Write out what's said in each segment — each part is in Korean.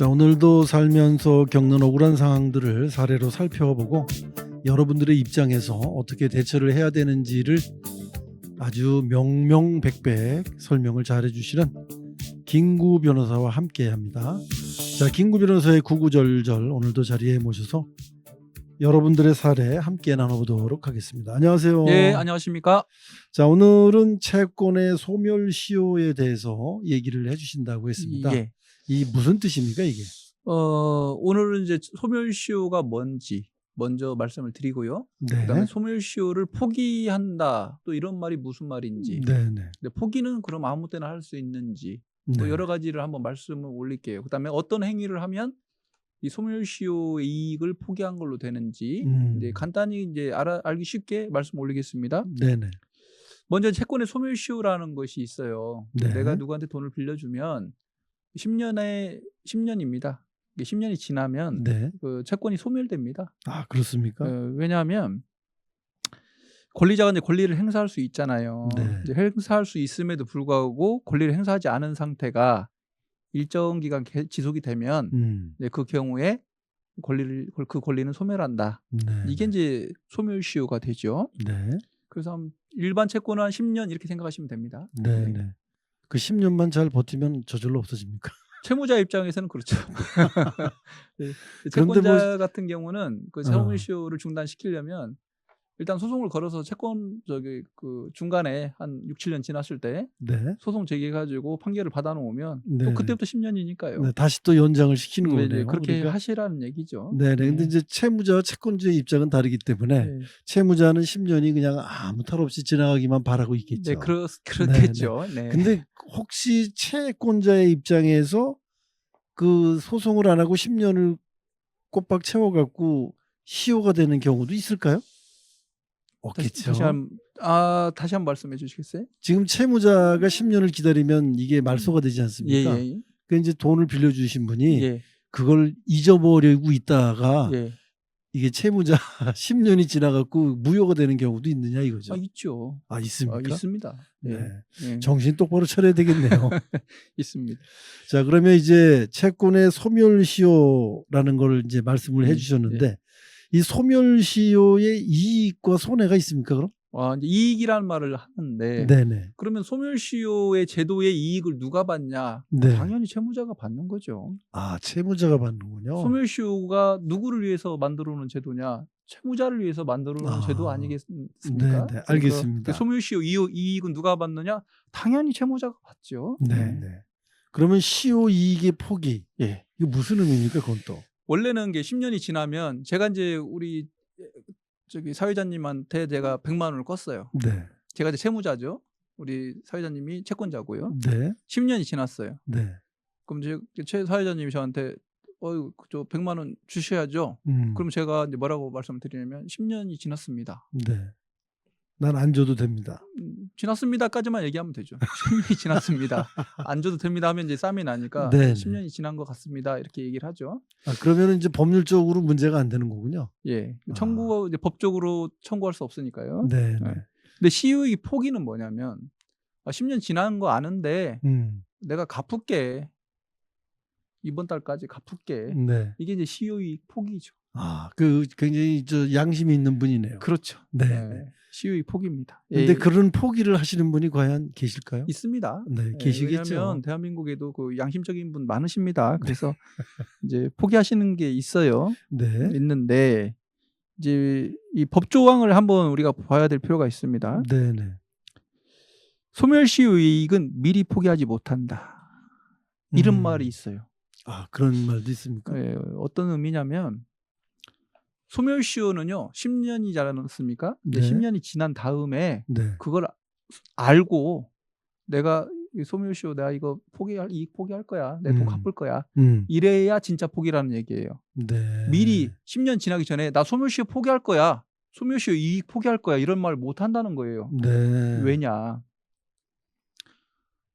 자, 오늘도 살면서 겪는 억울한 상황들을 사례로 살펴보고 여러분들의 입장에서 어떻게 대처를 해야 되는지를 아주 명명백백 설명을 잘해 주시는 김구 변호사와 함께 합니다. 자, 김구 변호사의 구구절절 오늘도 자리에 모셔서 여러분들의 사례 함께 나눠보도록 하겠습니다. 안녕하세요. 예, 안녕하십니까? 자, 오늘은 채권의 소멸시효에 대해서 얘기를 해주신다고 했습니다. 예. 이 무슨 뜻입니까 이게? 어, 오늘은 이제 소멸시효가 뭔지 먼저 말씀을 드리고요. 네. 그다음에 소멸시효를 포기한다. 또 이런 말이 무슨 말인지. 네, 네. 근데 포기는 그럼 아무 때나 할 수 있는지. 네. 뭐 여러 가지를 한번 말씀을 올릴게요. 그다음에 어떤 행위를 하면 이 소멸시효의 이익을 포기한 걸로 되는지 음. 이제 간단히 이제 알아, 알기 쉽게 말씀 올리겠습니다. 네, 네. 먼저 채권의 소멸시효라는 것이 있어요. 네. 내가 누구한테 돈을 빌려주면 10년에 10년입니다. 10년이 지나면 네. 그 채권이 소멸됩니다. 아 그렇습니까? 어, 왜냐하면 권리자가 이제 권리를 행사할 수 있잖아요. 네. 이제 행사할 수 있음에도 불구하고 권리를 행사하지 않은 상태가 일정 기간 개- 지속이 되면 음. 이제 그 경우에 권리를 그 권리는 소멸한다. 네. 이게 이제 소멸시효가 되죠. 네. 그래서 한 일반 채권은 한 10년 이렇게 생각하시면 됩니다. 네, 네. 네. 그 10년만 잘 버티면 저절로 없어집니까? 채무자 입장에서는 그렇죠. 네. 그런데 채권자 뭐- 같은 경우는 그 어. 채무시효를 중단시키려면 일단 소송을 걸어서 채권 저기 그 중간에 한 6, 7년 지났을 때 네. 소송 제기해 가지고 판결을 받아 놓으면 네. 또 그때부터 10년이니까요. 네. 다시 또 연장을 시키는 네, 거네요. 네, 그렇게 그러니까. 하시라는 얘기죠. 네, 네. 근데 이제 채무자와 채권자의 입장은 다르기 때문에 네, 채무자는 10년이 그냥 아무 탈 없이 지나가기만 바라고 있겠죠. 네, 그렇, 그렇겠죠. 네. 근데 혹시 채권자의 입장에서 그 소송을 안 하고 10년을 꼬박 채워 갖고 시효가 되는 경우도 있을까요? 다시, 없겠죠. 다시 한, 아, 다시 한번 말씀해 주시겠어요? 지금 채무자가 10년을 기다리면 이게 말소가 되지 예, 않습니까? 예, 그 이제 돈을 빌려주신 분이 예, 그걸 잊어버리고 있다가 예. 이게 채무자 10년이 지나갖고 무효가 되는 경우도 있느냐 이거죠. 아, 있죠. 아, 아, 있습니까? 있습니다. 예, 네. 예. 정신 똑바로 차려야 되겠네요. 있습니다. 자, 그러면 이제 채권의 소멸시효라는 걸 이제 말씀을 음, 해주셨는데 이 소멸시효의 이익과 손해가 있습니까? 그럼? 와, 이제 이익이라는 말을 하는데 네네. 그러면 소멸시효의 제도의 이익을 누가 받냐? 네. 당연히 채무자가 받는 거죠. 아, 채무자가 받는군요. 소멸시효가 누구를 위해서 만들어 놓은 제도냐? 채무자를 위해서 만들어 놓은 아. 제도 아니겠습니까? 네, 네, 알겠습니다. 그 소멸시효 이익- 이익은 누가 받느냐? 당연히 채무자가 받죠. 네 네. 그러면 시효 이익의 포기. 예. 이거 무슨 의미입니까? 그건 또. 원래는 게 10년이 지나면 제가 이제 우리 저기 사회자님한테 제가 100만 원을 껐어요. 네. 제가 이제 채무자죠. 우리 사회자님이 채권자고요. 네. 10년이 지났어요. 네. 그럼 제, 최 사회자님이 저한테 어저 100만 원 주셔야죠. 음. 그럼 제가 이제 뭐라고 말씀을 드리냐면 10년이 지났습니다. 네. 난 안 줘도 됩니다. 음, 지났습니다까지만 얘기하면 되죠. 10년이 지났습니다. 안 줘도 됩니다 하면 이제 쌈이 나니까 네네. 10년이 지난 것 같습니다. 이렇게 얘기를 하죠. 아, 그러면 이제 법률적으로 문제가 안 되는 거군요. 예. 아. 청구 이제 법적으로 청구할 수 없으니까요. 네. 네. 네. 근데 시효의 포기는 뭐냐면 아, 10년 지난 거 아는데 음. 내가 갚을게. 이번 달까지 갚을게. 네. 이게 이제 시효의 포기죠. 아, 그 굉장히 저 양심이 있는 분이네요. 그렇죠. 네. 네. 시효의 포기입니다. 근데 예, 그런 포기를 하시는 분이 과연 계실까요? 있습니다. 네, 예, 계시겠죠. 왜냐하면 대한민국에도 그 양심적인 분 많으십니다. 그래서 이제 포기하시는 게 있어요. 네. 있는데 이제 이 법조항을 한번 우리가 봐야 될 필요가 있습니다. 네, 네. 소멸시효의 이익은 미리 포기하지 못한다. 이런 음. 말이 있어요. 아, 그런 말도 있습니까? 예, 어떤 의미냐면 소멸시효는요 10년이 지났습니까? 네. 10년이 지난 다음에 네. 그걸 알고 내가 이 소멸시효 내가 이거 포기할 이익 포기할 거야 내돈 음. 갚을 거야 음. 이래야 진짜 포기라는 얘기예요. 네. 미리 10년 지나기 전에 나 소멸시효 포기할 거야 소멸시효 이익 포기할 거야 이런 말 못 한다는 거예요. 네. 왜냐?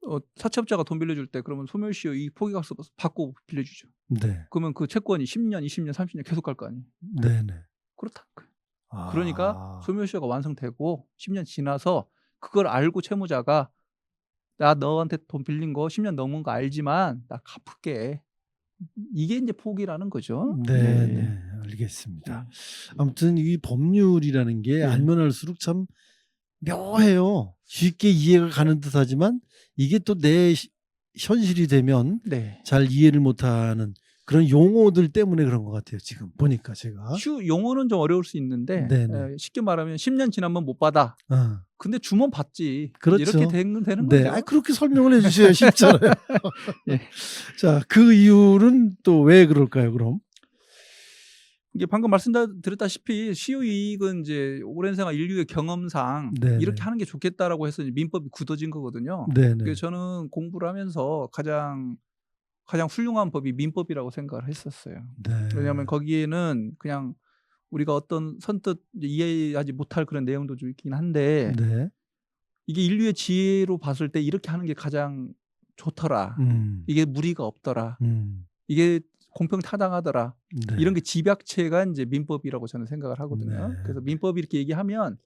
어, 사채업자가 돈 빌려줄 때 그러면 소멸시효 이익 포기가서 받고 빌려주죠. 네. 그러면 그 채권이 10년, 20년, 30년 계속 갈 거 아니에요. 네, 네. 그렇다는 거예요. 아. 그러니까 소멸시효가 완성되고 10년 지나서 그걸 알고 채무자가 나 너한테 돈 빌린 거 10년 넘은 거 알지만 나 갚을게. 이게 이제 포기라는 거죠. 네, 네. 네, 알겠습니다. 아무튼 이 법률이라는 게 네. 알면 알수록 참 묘해요. 쉽게 이해가 가는 듯하지만 이게 또 내 현실이 되면 네. 잘 이해를 못하는 그런 용어들 때문에 그런 것 같아요. 지금 보니까 제가. 휴 용어는 좀 어려울 수 있는데 네네. 에, 쉽게 말하면 10년 지나면 못 받아. 어. 근데 주면 받지. 그렇죠. 이렇게 되는, 되는 네, 거죠. 아 그렇게 설명을 해주셔야 쉽잖아요. 예. 자, 그 이유는 또 왜 그럴까요? 그럼? 이게 방금 말씀드렸다시피 시효 이익은 이제 오랜 생활 인류의 경험상 네네. 이렇게 하는 게 좋겠다라고 해서 민법이 굳어진 거거든요. 네, 네. 그래서 저는 공부를 하면서 가장 가장 훌륭한 법이 민법이라고 생각을 했었어요. 네. 왜냐하면 거기에는 그냥 우리가 어떤 선뜻 이해하지 못할 그런 내용도 좀 있긴 한데 네. 이게 인류의 지혜로 봤을 때 이렇게 하는 게 가장 좋더라. 음. 이게 무리가 없더라. 음. 이게 공평 타당하더라. 네. 이런 게 집약체가 이제 민법이라고 저는 생각을 하거든요. 네. 그래서 민법이 이렇게 얘기하면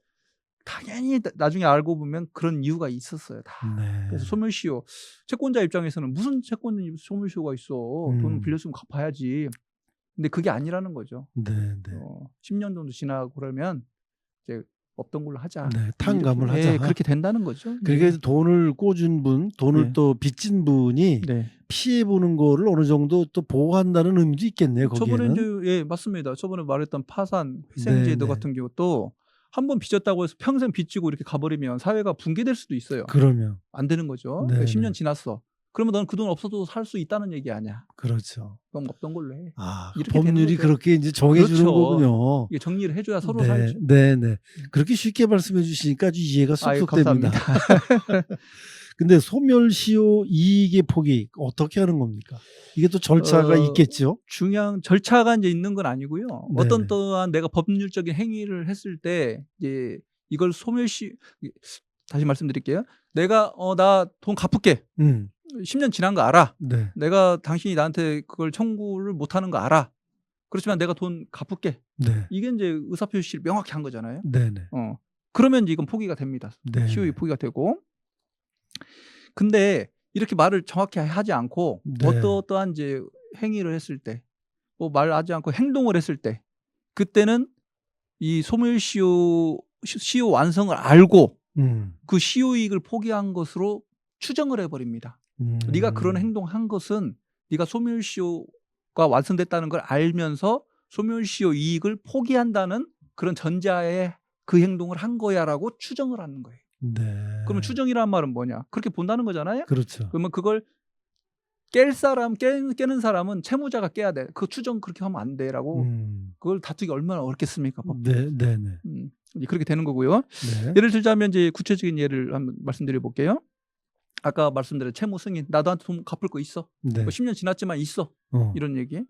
당연히 나- 나중에 알고 보면 그런 이유가 있었어요. 다. 네. 그래서 소멸시효 채권자 입장에서는 무슨 채권이 소멸시효가 있어? 음. 돈 빌렸으면 갚아야지. 근데 그게 아니라는 거죠. 네, 네. 어, 10년 정도 지나고 그러면 이제 없던 걸로 하자. 네, 탕감을 이렇게, 하자. 예, 그렇게 된다는 거죠. 그러니까 돈을 꿔준 분, 돈을 네. 또 빚진 분이 네. 피해 보는 거를 어느 정도 또 보호한다는 의미도 있겠네요. 저번에 거기에는. 이제 예 맞습니다. 저번에 말했던 파산 네, 회생제도 네. 같은 경우도 한 번 빚졌다고 해서 평생 빚지고 이렇게 가버리면 사회가 붕괴될 수도 있어요. 그러면 안 되는 거죠. 네, 그러니까 네. 10년 지났어. 그러면 넌그돈 없어도 살 수 있다는 얘기 아니야. 그렇죠. 그럼 없던 걸로 해. 아, 법률이. 그렇게 이제 정해주는 그렇죠. 거군요. 이게 정리를 해줘야 서로 네, 살죠. 네, 네. 그렇게 쉽게 말씀해 주시니까 아주 이해가 아유, 쏙쏙 됩니다. 근데 소멸시효 이익의 포기 어떻게 하는 겁니까? 이게 또 절차가 어, 있겠죠. 중요한 절차가 이제 있는 건 아니고요. 네네. 어떤 또한 내가 법률적인 행위를 했을 때 이제 이걸 소멸시 다시 말씀드릴게요. 내가 어 나 돈 갚을게. 음, 10년 지난 거 알아. 네, 내가 당신이 나한테 그걸 청구를 못 하는 거 알아. 그렇지만 내가 돈 갚을게. 네, 이게 이제 의사표시를 명확히 한 거잖아요. 네, 네, 어. 그러면 이제 이건 포기가 됩니다. 네. 시효이 포기가 되고. 근데 이렇게 말을 정확히 하지 않고 네. 어떠어떠한 이제 행위를 했을 때, 뭐 말하지 않고 행동을 했을 때, 그때는 이 소멸시효 시- 시효 완성을 알고 음, 그 시효 이익을 포기한 것으로 추정을 해버립니다. 음. 네가 그런 행동한 것은 네가 소멸시효가 완성됐다는 걸 알면서 소멸시효 이익을 포기한다는 그런 전자에 그 행동을 한 거야라고 추정을 하는 거예요. 네. 그러면 추정이란 말은 뭐냐? 그렇게 본다는 거잖아요. 그렇죠. 그러면 그걸 깰 사람 깨, 깨는 사람은 채무자가 깨야 돼. 그 추정 그렇게 하면 안 돼라고 음, 그걸 다투기 얼마나 어렵겠습니까? 법. 네, 네, 네, 음, 그렇게 되는 거고요. 네. 예를 들자면 이제 구체적인 예를 한번 말씀드려 볼게요. 아까 말씀드린 채무 승인 나도 한테 돈 갚을 거 있어. 네. 뭐 10년 지났지만 있어. 어. 이런 얘기.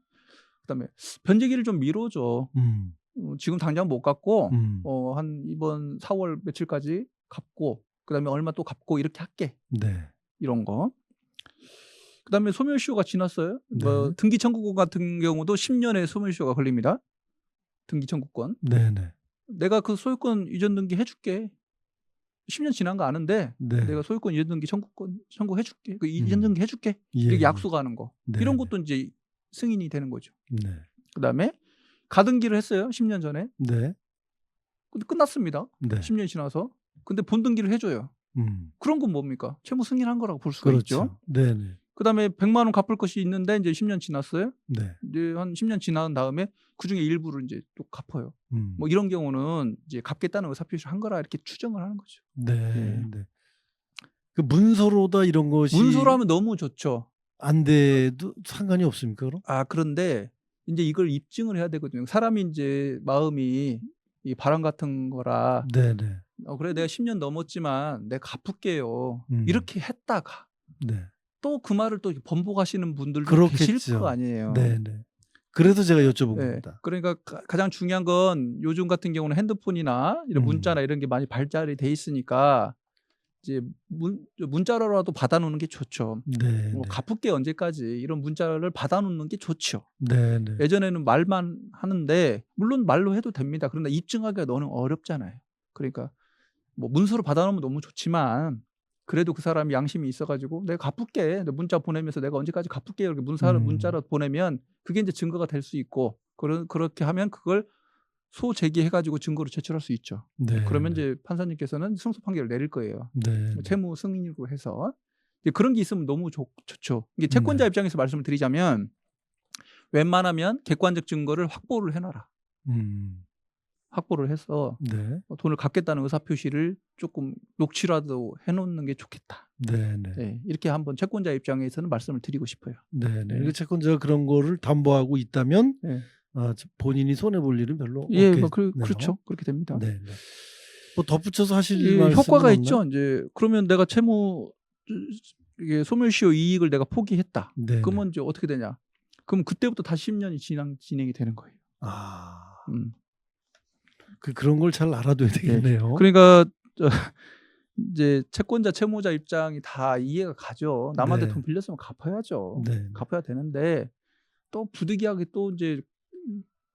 그다음에 변제기를 좀 미뤄줘. 음, 어, 지금 당장 못 갚고 음, 어, 한 이번 4월 며칠까지 갚고 그다음에 얼마 또 갚고 이렇게 할게. 네, 이런 거. 그다음에 소멸시효가 지났어요. 뭐 네. 등기 청구권 같은 경우도 10년의 소멸시효가 걸립니다. 등기 청구권. 네, 네, 내가 그 소유권 이전 등기 해줄게. 10년 지난 거 아는데 네. 내가 소유권 이전 등기 청구권 청구해줄게. 그 이전 음. 등기 해줄게. 예, 이렇게 예. 약속하는 거. 네, 이런 네. 것도 이제 승인이 되는 거죠. 네, 그다음에 가등기를 했어요. 10년 전에. 네, 근데 끝났습니다. 네. 10년이 지나서. 근데 본등기를 해줘요. 음, 그런 건 뭡니까? 채무 승인한 거라고 볼 수가 있죠. 그렇죠. 네, 네, 그다음에 100만 원 갚을 것이 있는데 이제 10년 지났어요. 네. 이제 한 10년 지난 다음에 그 중에 일부를 이제 또 갚아요. 음. 뭐 이런 경우는 이제 갚겠다는 의사 표시를 한 거라 이렇게 추정을 하는 거죠. 네, 네. 네. 그 문서로다 이런 것이 문서로 하면 너무 좋죠. 안 돼도 상관이 없습니까? 그럼? 아 그런데 이제 이걸 입증을 해야 되거든요. 사람이 이제 마음이 이 바람 같은 거라 네, 네, 어, 그래 내가 10년 넘었지만 내가 갚을게요. 음. 이렇게 했다가 네, 또 그 말을 또 번복하시는 분들도 그렇겠죠. 계실 거 아니에요. 네, 네. 그래서 제가 여쭤본 네. 겁니다. 그러니까 가- 가장 중요한 건 요즘 같은 경우는 핸드폰이나 이런 음. 문자나 이런 게 많이 발달이 돼 있으니까 이제 문, 문자로라도 받아놓는 게 좋죠. 네, 뭐 네, 갚을게 언제까지 이런 문자를 받아놓는 게 좋죠. 네, 네. 예전에는 말만 하는데 물론 말로 해도 됩니다. 그런데 입증하기가 너무 어렵잖아요. 그러니까 뭐 문서로 받아놓으면 너무 좋지만 그래도 그 사람이 양심이 있어가지고 내가 갚을게. 내 문자 보내면서 내가 언제까지 갚을게. 이렇게 문자를 음. 문자로 보내면 그게 이제 증거가 될 수 있고 그런 그렇게 하면 그걸 소 제기해가지고 증거로 제출할 수 있죠. 네. 그러면 이제 판사님께서는 승소 판결을 내릴 거예요. 네. 채무 승인으로 해서 그런 게 있으면 너무 좋, 좋죠. 이게 채권자 네. 입장에서 말씀을 드리자면 웬만하면 객관적 증거를 확보를 해놔라. 음. 확보를 해서 네. 어, 돈을 갚겠다는 의사 표시를 조금 녹취라도 해놓는 게 좋겠다. 네. 네. 네, 이렇게 한번 채권자 입장에서는 말씀을 드리고 싶어요. 네. 네. 네. 그 채권자가 그런 거를 담보하고 있다면 네. 아, 본인이 손해 볼 일은 별로 예, 없겠네요. 뭐 그, 그렇죠. 그렇게 됩니다. 네. 네. 뭐 덧붙여서 하실 이 말씀은 효과가 없나요? 있죠. 이제 그러면 내가 채무 이게 소멸시효 이익을 내가 포기했다. 네. 그러면 이제 어떻게 되냐? 그럼 그때부터 다시 10년이 진행, 진행이 되는 거예요. 아. 음. 그 그런 걸 잘 알아둬야 되겠네요. 그러니까 저, 이제 채권자 채무자 입장이 다 이해가 가죠. 남한테 네. 돈 빌렸으면 갚아야죠. 네. 갚아야 되는데 또 부득이하게 또 이제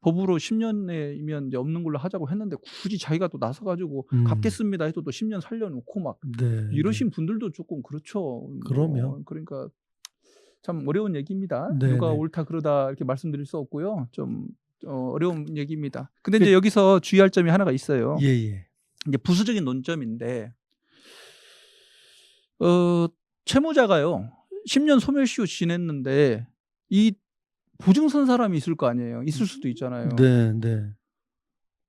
법으로 10년이면 이제 없는 걸로 하자고 했는데 굳이 자기가 또 나서 가지고 음. 갚겠습니다 해도 또 10년 살려놓고 막 네. 이러신 분들도 조금 그렇죠. 그럼요. 어, 그러니까 참 어려운 얘기입니다. 네, 누가 네. 옳다 그러다 이렇게 말씀드릴 수 없고요. 좀 어, 어려운 얘기입니다. 근데 이제 여기서 주의할 점이 하나가 있어요. 예, 예. 이제 부수적인 논점인데 어, 채무자가요. 10년 소멸시효 지냈는데 이 보증 선 사람이 있을 거 아니에요. 있을 수도 있잖아요. 네, 네.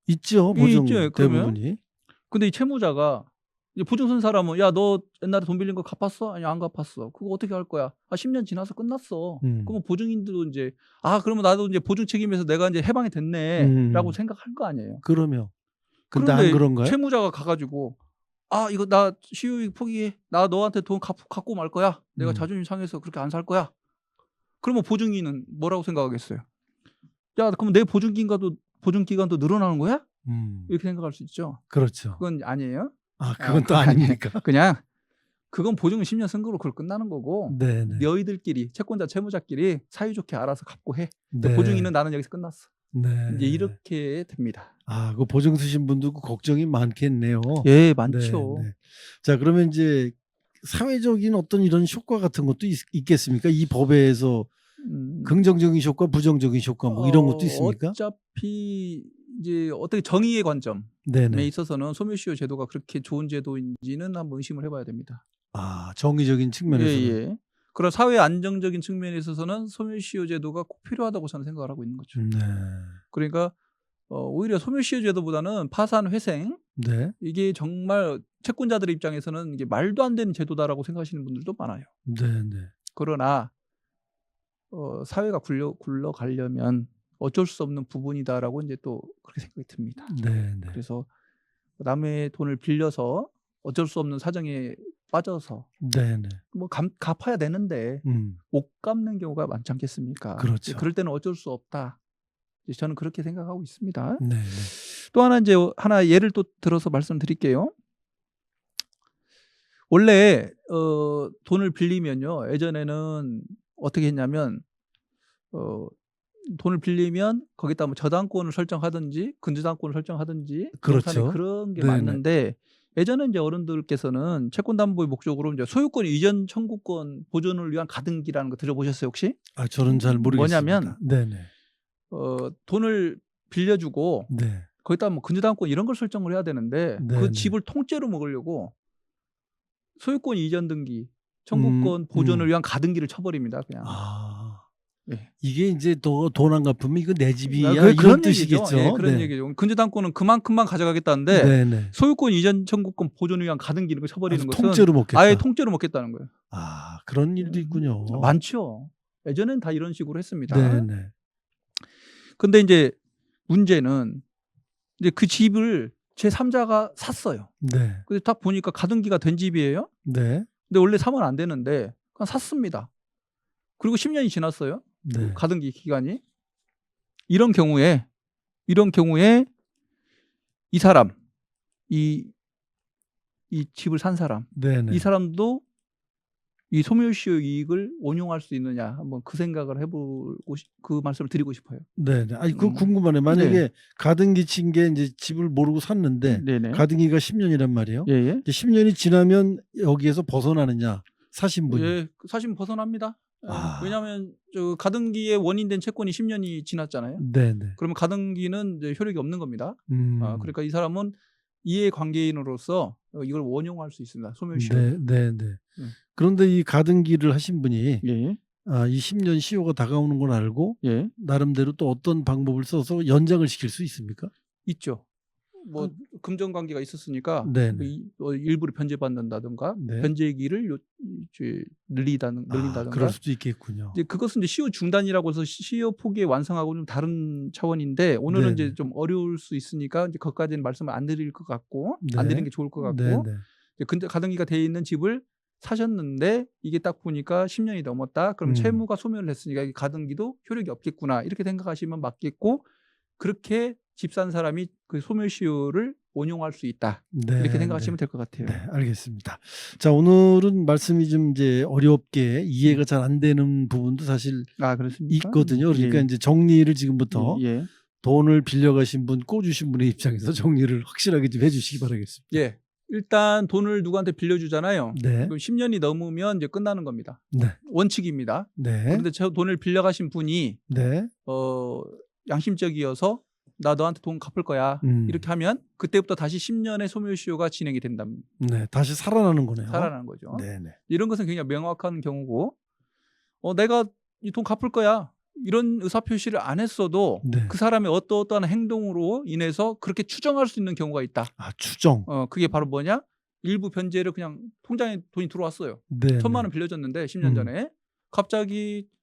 있죠. 예, 보증 있죠. 그러면? 대부분이. 근데 이 채무자가 이제 보증선 사람은 야 너 옛날에 돈 빌린 거 갚았어? 아니 안 갚았어. 그거 어떻게 할 거야? 아 10년 지나서 끝났어. 음. 그러면 보증인도 이제 아 그러면 나도 이제 보증 책임에서 내가 이제 해방이 됐네라고 음. 생각할 거 아니에요. 그러면 근데 그런데 안 그런가요? 채무자가 가가지고 아 이거 나 시효익 포기해. 나 너한테 돈 갚, 갖고 말 거야. 내가 음. 자존심 상해서 그렇게 안 살 거야. 그러면 보증인은 뭐라고 생각하겠어요? 야 그럼 내 보증 기간도 보증 기간도 늘어나는 거야? 음. 이렇게 생각할 수 있죠. 그렇죠. 그건 아니에요. 아, 그건 또 아, 아닙니까? 그냥 그건 보증은 10년 선고로 그걸 끝나는 거고 네, 네. 너희들끼리 채권자 채무자끼리 사이좋게 알아서 갚고 해. 네. 보증인은 나는 여기서 끝났어. 네. 이제 이렇게 됩니다. 아, 그 보증 쓰신 분도 그 걱정이 많겠네요. 예, 네, 많죠. 네. 자, 그러면 이제 사회적인 어떤 이런 효과 같은 것도 있, 겠습니까이 법에서 음, 긍정적인 효과, 부정적인 효과 뭐 이런 것도 어, 있습니까? 어차피 이제 어떻게 정의의 관점에 네네. 있어서는 소멸시효 제도가 그렇게 좋은 제도인지는 한번 의심을 해봐야 됩니다. 아, 정의적인 예, 측면에서. 예. 그런 사회 안정적인 측면에 있어서는 소멸시효 제도가 꼭 필요하다고 저는 생각을 하고 있는 거죠. 네. 그러니까 어, 오히려 소멸시효 제도보다는 파산 회생 네. 이게 정말 채권자들 입장에서는 이게 말도 안 되는 제도다라고 생각하시는 분들도 많아요. 네, 네. 그러나 어, 사회가 굴려 굴러가려면 어쩔 수 없는 부분이다라고 이제 또 그렇게 생각이 듭니다. 네, 네. 그래서 남의 돈을 빌려서 어쩔 수 없는 사정에 빠져서 네, 네. 뭐 갚, 갚아야 되는데 음. 못 갚는 경우가 많지 않겠습니까? 그렇죠. 그럴 때는 어쩔 수 없다. 저는 그렇게 생각하고 있습니다. 네, 네. 또 하나 이제 하나 예를 또 들어서 말씀드릴게요. 원래 어, 돈을 빌리면요 예전에는 어떻게 했냐면 어, 돈을 빌리면 거기다 뭐 저당권을 설정하든지 근저당권을 설정하든지 그렇죠. 그런 게 네네. 맞는데 예전에 이제 어른들께서는 채권 담보의 목적으로 이제 소유권 이전 청구권 보존을 위한 가등기라는 거 들어보셨어요 혹시? 아, 저는 잘 모르겠습니다. 뭐냐면 네, 네. 어, 돈을 빌려주고 네. 거기다 뭐 근저당권 이런 걸 설정을 해야 되는데 네네. 그 집을 통째로 먹으려고 소유권 이전 등기 청구권 음, 보존을 음. 위한 가등기를 쳐버립니다 그냥 아. 예. 이게 이제 또돈안 갚으면 이거 내 집이야 아, 이런 그런 뜻이겠죠. 예, 그런 네. 얘기죠 근저당권은 그만큼만 가져가겠다는데 네, 네. 소유권 이전 청구권 보존을 위한 가등기를 쳐버리는 아주 것은 통째로 먹겠다. 아예 통째로 먹겠다는 거예요 아, 그런 일도 있군요. 많죠 예전엔 다 이런 식으로 했습니다 네, 네. 근데 이제 문제는 이제 그 집을 제 3자가 샀어요 네. 근데 딱 보니까 가등기가 된 집이에요 네. 근데 원래 사면 안 되는데 그냥 샀습니다. 그리고 10년이 지났어요. 네. 가등기 기간이. 이런 경우에 이런 경우에 이 사람 이 이 집을 산 사람 네, 네. 이 사람도 이 소멸시효 이익을 원용할 수 있느냐 한번 그 생각을 해보고 싶- 그 말씀을 드리고 싶어요. 네, 네. 아니 그 음. 궁금하네. 만약에 네. 가등기 친 게 이제 집을 모르고 샀는데 네네. 가등기가 10년이란 말이에요. 예예. 이제 10년이 지나면 여기에서 벗어나느냐 사신 분이. 예, 사실 벗어납니다. 예, 아. 왜냐하면 저 가등기의 원인된 채권이 10년이 지났잖아요. 네, 네. 그러면 가등기는 이제 효력이 없는 겁니다. 음. 아, 그러니까 이 사람은 이해관계인으로서 어, 이걸 원용할 수 있습니다. 소멸시효. 네, 네, 네. 음. 그런데 이 가등기를 하신 분이 예. 아, 이 10년 시효가 다가오는 걸 알고 예. 나름대로 또 어떤 방법을 써서 연장을 시킬 수 있습니까? 있죠. 뭐 금전 관계가 있었으니까 음. 네, 그 네. 이- 어, 일부를 변제받는다든가 네. 변제기를 요, 늘리다는 아, 늘린다든가 그럴 수도 있겠군요. 이제 그것은 이제 시효 중단이라고 해서 시- 시효 포기에 완성하고 좀 다른 차원인데 오늘은 네네. 이제 좀 어려울 수 있으니까 이제 거기까지는 말씀을 안 드릴 것 같고 네. 안 드리는 게 좋을 것 같고 네, 네. 근데 가등기가 돼 있는 집을 사셨는데 이게 딱 보니까 10년이 넘었다. 그럼 음. 채무가 소멸을 했으니까 이 가등기도 효력이 없겠구나. 이렇게 생각하시면 맞겠고 그렇게 집 산 사람이 그 소멸시효를 원용할 수 있다. 네, 이렇게 생각하시면 네. 될것 같아요. 네, 알겠습니다. 자, 오늘은 말씀이 좀 이제 어렵게 이해가 잘 안 되는 부분도 사실 아 그렇습니까? 있거든요. 그러니까 예. 이제 정리를 지금부터 예. 돈을 빌려가신 분, 꿔주신 분의 입장에서 정리를 확실하게 좀 해주시기 바라겠습니다. 예. 일단 돈을 누구한테 빌려주잖아요. 네, 그럼 10년이 넘으면 이제 끝나는 겁니다. 네, 원칙입니다. 네, 그런데 저 돈을 빌려가신 분이 네. 어 양심적이어서 나 너한테 돈 갚을 거야. 음, 이렇게 하면 그때부터 다시 10년의 소멸시효가 진행이 된답니다. 네, 다시 살아나는 거네요. 살아나는 거죠. 네, 네. 이런 것은 굉장히 명확한 경우고, 어, 내가 이 돈 갚을 거야. 이런 의사 표시를 안 했어도 네. 그 사람의 어떠어떠한 행동으로 인해서 그렇게 추정할 수 있는 경우가 있다. 아, 추정. 어, 그게 바로 뭐냐? 일부 변제를 그냥 통장에 돈이 들어왔어요. 네, 천만 네. 원 빌려줬는데 10년 음. 전에 갑자기 어,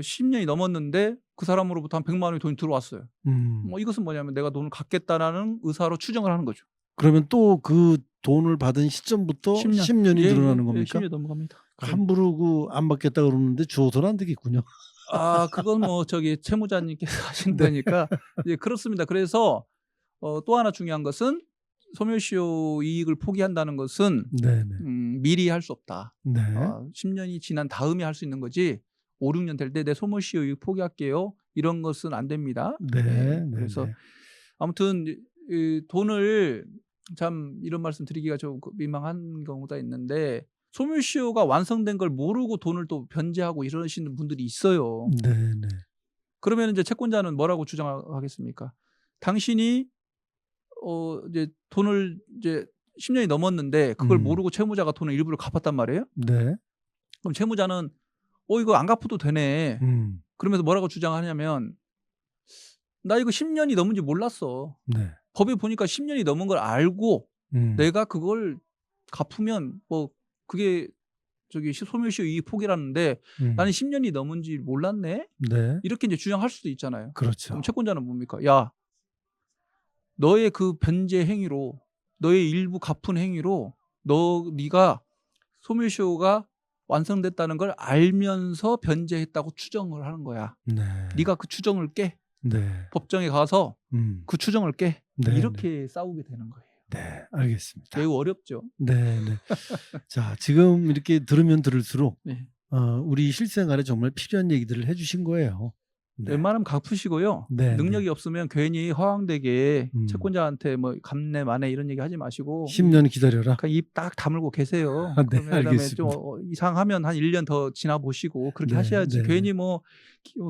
10년이 넘었는데 그 사람으로부터 한 100만 원이 돈이 들어왔어요. 음. 뭐 이것은 뭐냐면 내가 돈을 갚겠다라는 의사로 추정을 하는 거죠. 그러면 또 그 돈을 받은 시점부터 10년. 10년. 이 예, 늘어나는 예, 겁니까? 10년 넘어갑니다. 함부로 그 안 받겠다 그러는데 주어서는 안 되겠군요. 아, 그건 뭐 저기 채무자님께서 하신 네. 예, 그렇습니다. 그래서 어, 또 하나 중요한 것은 소멸시효 이익을 포기한다는 것은. 음, 미리 할 수 없다. 네. 어, 10년이 지난 다음에 할 수 있는 거지. 5, 6년 될 때 내 소멸시효 이익 포기할게요. 이런 것은 안 됩니다. 네, 네. 그래서 네. 아무튼 이- 이 돈을 참 이런 말씀 드리기가 좀 민망한 경우가 있는데 소멸시효가 완성된 걸 모르고 돈을 또 변제하고 이러시는 분들이 있어요. 네, 네. 그러면 이제 채권자는 뭐라고 주장하겠습니까? 당신이 어 이제 돈을 이제 10년이 넘었는데 그걸 음. 모르고 채무자가 돈을 일부를 갚았단 말이에요. 네. 그럼 채무자는 어 이거 안 갚아도 되네. 음. 그러면서 뭐라고 주장하냐면 나 이거 10년이 넘은지 몰랐어. 네. 법에 보니까 10년이 넘은 걸 알고 음. 내가 그걸 갚으면 뭐 그게 저기 시- 소멸시효 이익 포기라는데 음. 나는 10년이 넘은지 몰랐네. 네. 이렇게 이제 주장할 수도 있잖아요. 그렇죠. 그럼 채권자는 뭡니까? 야, 너의 그 변제 행위로, 너의 일부 갚은 행위로, 너 네가 소멸시효가 완성됐다는 걸 알면서 변제했다고 추정을 하는 거야. 네. 네가 그 추정을 깨. 네. 법정에 가서 음. 그 추정을 깨. 네, 이렇게 싸우게 되는 거예요. 네, 알겠습니다. 매우 어렵죠. 네, 네. 자, 지금 이렇게 들으면 들을수록 네. 어, 우리 실생활에 정말 필요한 얘기들을 해주신 거예요. 네. 웬만하면 갚으시고요. 네, 능력이 없으면 괜히 허황되게 음. 채권자한테 뭐 감내 만에 이런 얘기 하지 마시고 10년 기다려라. 그냥 입딱 다물고 계세요. 아, 네, 그다음에 알겠습니다. 좀 어, 이상하면 한 1년 더 지나 보시고 그렇게 네, 하셔야지. 네, 괜히 뭐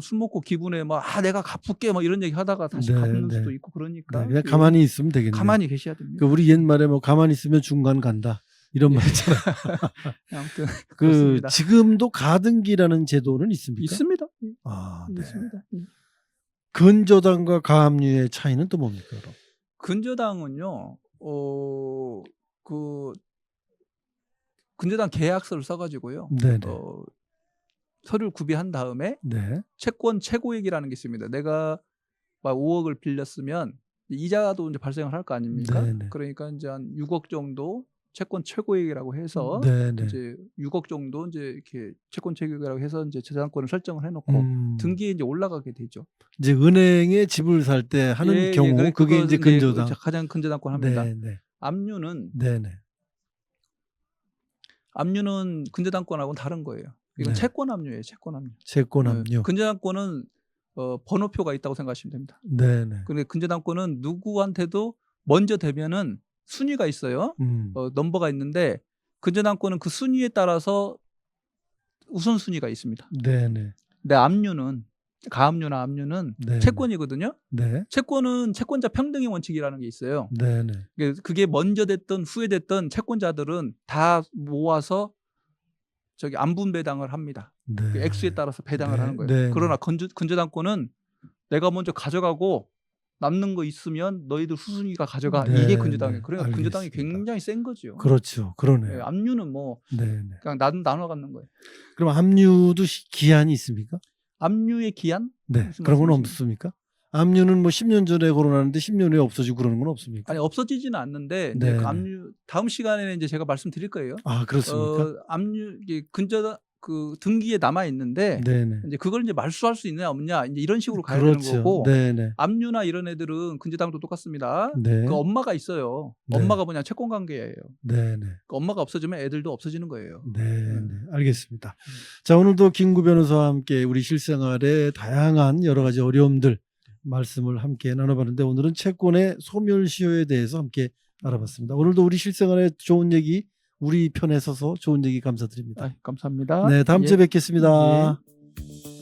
술 먹고 기분에 막아 내가 갚을게 뭐 이런 얘기 하다가 다시 네, 갚는 네. 수도 있고 그러니까 네, 그냥 예, 가만히 있으면 되겠네요. 가만히 계셔야 됩니다. 그 우리 옛말에 뭐 가만히 있으면 중간 간다. 이런 말 있잖아요. 아무튼 그 그렇습니다. 지금도 가등기라는 제도는 있습니까? 있습니다. 예, 아, 네. 있습니다. 예. 근저당과 가압류의 차이는 또 뭡니까? 그럼? 근저당은요. 어 그 근저당 계약서를 써가지고요. 네, 네. 어, 서류를 구비한 다음에 네. 채권 최고액이라는 게 있습니다. 내가 막 5억을 빌렸으면 이자도 이제 발생을 할 거 아닙니까? 네네. 그러니까 이제 한 6억 정도 채권 최고액이라고 해서 네, 네. 이제 6억 정도 이제 이렇게 채권 최고액이라고 해서 이제 재산권을 설정을 해놓고 음, 등기에 이제 올라가게 되죠. 이제 은행에 집을 살 때 하는 예, 예, 경우 그래, 그게 이제 근저당. 가장 근저당권 합니다. 네, 네. 압류는 네, 네. 압류는 근저당권하고는 다른 거예요. 이건 네. 채권 압류예요. 채권 압류. 채권 네. 압류. 근저당권은 어, 번호표가 있다고 생각하시면 됩니다. 네네. 근데 근저당권은 누구한테도 먼저 되면은 순위가 있어요. 음. 어, 넘버가 있는데 근저당권은 그 순위에 따라서 우선 순위가 있습니다. 네네. 근데 압류는 가압류나 압류는 네. 채권이거든요. 네. 채권은 채권자 평등의 원칙이라는 게 있어요. 네네. 그게- 먼저 됐든 후에 됐든 채권자들은 다 모아서 저기 안분 배당을 합니다. 네. 그 액수에 따라서 배당을 네, 하는 거예요. 네, 그러나 근저, 근저당권은 내가 먼저 가져가고 남는 거 있으면 너희들 후순위가 가져가 네, 이게 근저당이에요. 네, 그러니까 근저당이 알겠습니다. 굉장히 센 거죠. 그렇죠. 그러네요. 예, 압류는 뭐 네네. 그냥 나눠 나눠 갖는 거예요. 그럼 압류도 시- 기한이 있습니까? 압류의 기한? 네. 무슨 그런 건? 없습니까? 압류는 뭐 10년 전에 거론하는데 10년 후에 없어지고 그러는 건 없습니까? 아니 없어지지는 않는데 이제 네, 그 네. 압류 다음 시간에는 이제 제가 말씀드릴 거예요. 아, 그렇습니까? 어, 압류 이게 근저 그 등기에 남아 있는데 네네. 이제 그걸 이제 말소할 수 있냐 없냐 이제 이런 식으로 가야 되는 그렇죠. 거고 네네. 압류나 이런 애들은 근저당도 똑같습니다. 네. 그 엄마가 있어요. 네. 엄마가 뭐냐 채권 관계예요. 네네. 그 엄마가 없어지면 애들도 없어지는 거예요. 네, 네, 알겠습니다. 자, 오늘도 김구 변호사와 함께 우리 실생활의 다양한 여러 가지 어려움들 말씀을 함께 나눠봤는데 오늘은 채권의 소멸시효에 대해서 함께 알아봤습니다. 오늘도 우리 실생활에 좋은 얘기, 우리 편에 서서 좋은 얘기 감사드립니다. 아, 감사합니다. 네, 다음 예. 주에 뵙겠습니다. 예.